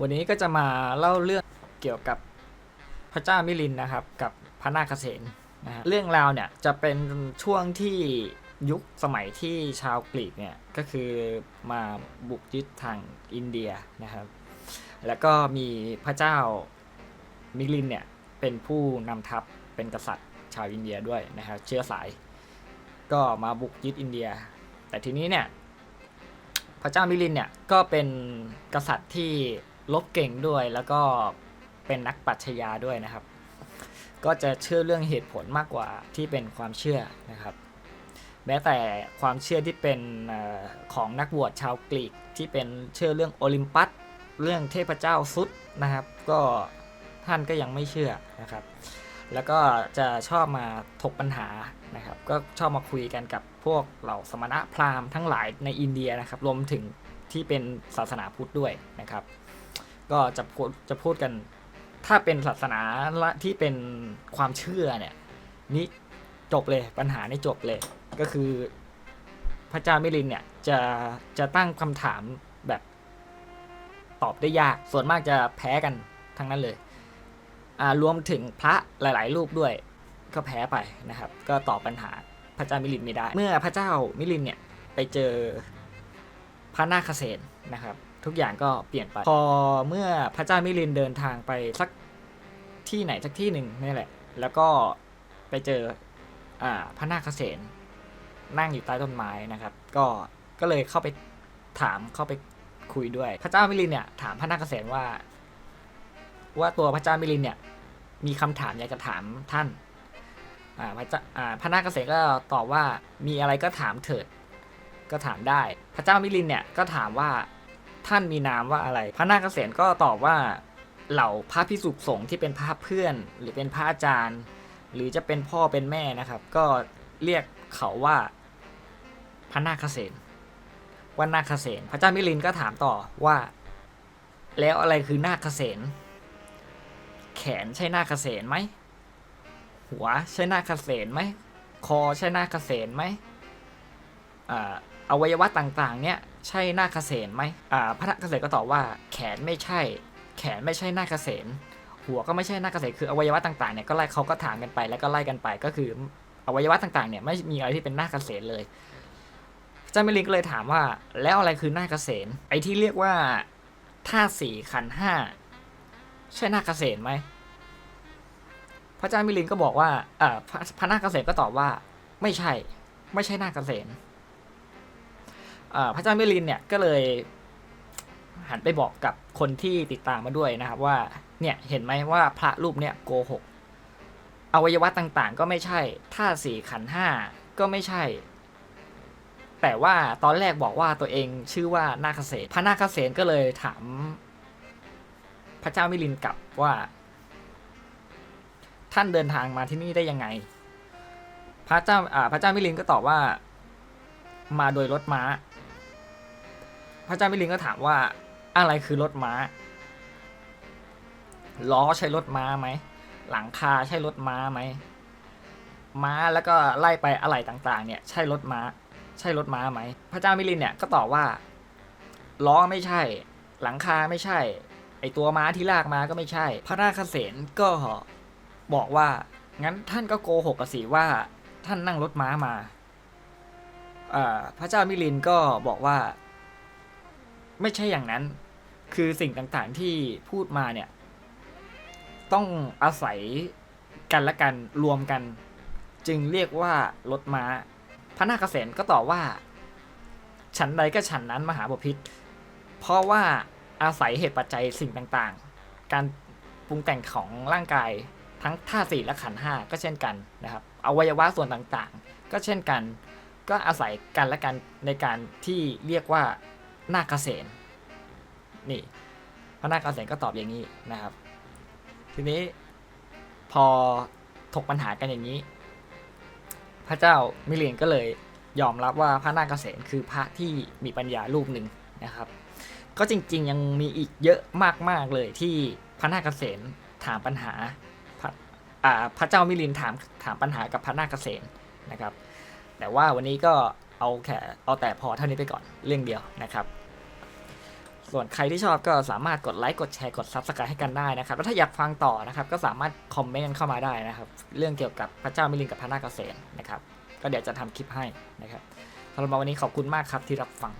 วันนี้ก็จะมาเล่าเรื่องเกี่ยวกับพระเจ้ามิลินนะครับ กับพระนาคเษนนะฮะเรื่องราวเนี่ยจะเป็นช่วงที่ยุคสมัยที่ชาวกรีกเนี่ยก็คือมาบุกยึดทางอินเดียนะครับ แล้วก็มีพระเจ้ามิลินเนี่ยเป็นผู้นำทัพเป็นกษัตริย์ชาวอินเดียด้วยนะครับ เชื้อสาย ก็มาบุกยึดอินเดีย แต่ทีนี้เนี่ยพระเจ้ามิลินเนี่ยก็เป็นกษัตริย์ที่ ลบเก่งด้วยแล้วก็เป็นนักปรัชญาด้วยนะครับ ก็จะเชื่อเรื่องเหตุผลมากกว่าที่เป็นความเชื่อนะครับแม้แต่ความเชื่อที่เป็นอของนักบวชชาวกรีกที่เป็นเชื่อเรื่องโอลิมปัสเรื่องเทพเจ้าซุดนะครับ ก็ท่านก็ยังไม่เชื่อนะครับ แล้วก็จะชอบมาถกปัญหานะครับ ก็ชอบมาคุยกันกับพวกเหล่าสมณะพราหมณ์ทั้งหลายในอินเดียนะครับ รวมถึงที่เป็นศาสนาพุทธด้วยนะครับ ก็จะพูดจะพูดกัน ถ้าเป็นศาสนาละที่เป็นความเชื่อเนี่ยนี่จบเลยปัญหานี่จบเลย ก็คือพระเจ้ามิลินเนี่ยจะจะตั้งคำถามแบบตอบได้ยาก ส่วนมากจะแพ้กันทั้งนั้นเลยอ่ารวมถึงพระหลาย ๆ รูปด้วยก็แพ้ไปนะครับ ก็ตอบปัญหาพระเจ้ามิลินไม่ได้ เมื่อพระเจ้ามิลินเนี่ยไปเจอพระนาคเษนนะครับ ทุกอย่างก็เปลี่ยนไป พอเมื่อพระเจ้ามิลินเดินทางไปสักที่ไหนสักที่หนึ่งนี่แหละ แล้วก็ไปเจออ่าพระนาคเษนนั่งอยู่ใต้ต้นไม้นะครับ ก็ก็เลยเข้าไปถามเข้าไปคุยด้วย พระเจ้ามิลินเนี่ยถามพระนาคเษนว่า ว่าตัวพระเจ้ามิลินเนี่ยมีคำถามอยากจะถามท่านอ่าพระเจ้าอ่าพระนาคเษนก็ตอบว่ามีอะไรก็ถามเถิด ก็ถามได้ พระเจ้ามิลินเนี่ยก็ถามว่า ท่านมีนามว่าอะไร พระนาคเษนก็ตอบว่าเหล่าพระพิสุสงฆ์ที่เป็นพระเพื่อน หรือเป็นพระอาจารย์ หรือจะเป็นพ่อเป็นแม่นะครับ ก็เรียกเขาว่าพระนาคเษนว่านาคเษนพระเจ้ามิลินก็ถามต่อว่า แล้วอะไรคือนาคเษนแขนใช่นาคเษนไหมหัวใช่นาคเษนไหมคอใช่นาคเษนไหมออวัยวะต่างๆ เนี่ย ใช่หน้าคเษนไหมอ่าพระนาคเษนก็ตอบว่าแขนไม่ใช่ แขนไม่ใช่หน้าคเษนหัวก็ไม่ใช่หน้าคเษนคืออวัยวะต่างๆเนี่ยก็ไล่เขาก็ถามกันไปแล้วก็ไล่กันไปก็คืออวัยวะต่างๆเนี่ยไม่มีอะไรที่เป็นหน้าคเษนเลยเจ้ามิลินก็เลยถามว่าแล้วอะไรคือหน้าคเษนไอ้ที่เรียกว่าธาสี่ขันห้าใช่หน้าคเษนไหมพระเจ้ามิลินก็บอกว่าเออพระพระนาคเษนก็ตอบว่า ไม่ใช่ ไม่ใช่นาคเษนเอ่อ พระเจ้ามิลินเนี่ยก็เลยหันไปบอกกับคนที่ติดตามมาด้วยนะครับว่าเนี่ยเห็นไหมว่าพระรูปเนี่ยโกหกอวัยวะต่างๆ ก็ไม่ใช่ท่าสี่ขันห้าก็ไม่ใช่ แต่ว่าตอนแรกบอกว่าตัวเองชื่อว่านาคเษนพระนาคเษนก็เลยถาม พระเจ้ามิลินกลับว่า ท่านเดินทางมาที่นี่ได้ยังไง พระเจ้าอ่าพระเจ้ามิลินก็ตอบว่า มาโดยรถม้า พระเจ้ามิลินก็ถามว่าอะไรคือรถม้า ล้อใช่รถม้าไหม หลังคาใช่รถม้าไหม ม้าแล้วก็ไล่ไปอะไรต่างๆ เนี่ย ใช่รถม้า ใช่รถม้าไหม พระเจ้ามิลินเนี่ยก็ตอบว่า ล้อไม่ใช่ หลังคาไม่ใช่ ไอตัวม้าที่ลากมาก็ไม่ใช่ พระนาคเษนก็บอกว่า งั้นท่านก็โกหกกสิว่า ท่านนั่งรถม้ามาอ่าพระเจ้ามิลินก็บอกว่า ไม่ใช่อย่างนั้น คือสิ่งต่างๆที่พูดมาเนี่ย ต้องอาศัยกันและกันรวมกัน จึงเรียกว่ารถม้า พระนาคเษนก็ตอบว่า ฉันใดก็ฉันนั้นมหาบพิษเพราะว่าอาศัยเหตุปัจจัยสิ่งต่างๆ การปรุงแต่งของร่างกายทั้งท่าสี่และขันห้าก็เช่นกันนะครับอวัยวะส่วนต่างๆ ก็เช่นกัน ก็อาศัยกันและกันในการที่เรียกว่า นาคเกษนนี่พระนาคเกษนก็ตอบอย่างนี้นะครับ ทีนี้พอถกปัญหากันอย่างนี้ พระเจ้ามิเลียนก็เลยยอมรับว่าพระนาคเกษนคือพระที่มีปัญญารูปหนึ่งนะครับ ก็จริงๆยังมีอีกเยอะมากๆเลยที่พระนาคเกษนถามปัญหาพระพระเจ้ามิลินถามถามปัญหากับพระนาคเกษนนะครับ แต่ว่าวันนี้ก็เอาแค่เอาแต่พอเท่านี้ไปก่อนเรื่องเดียวนะครับ ส่วนใครที่ชอบก็สามารถกดไลค์กดแชร์กดซับสไครต์ให้กันได้นะครับ แล้วถ้าอยากฟังต่อนะครับก็สามารถคอมเมนต์เข้ามาได้นะครับ เรื่องเกี่ยวกับพระเจ้ามิลินกับพระนาคเกษนนะครับก็เดี๋ยวจะทำคลิปให้นะครับสำหรับวันนี้ขอบคุณมากครับที่รับฟัง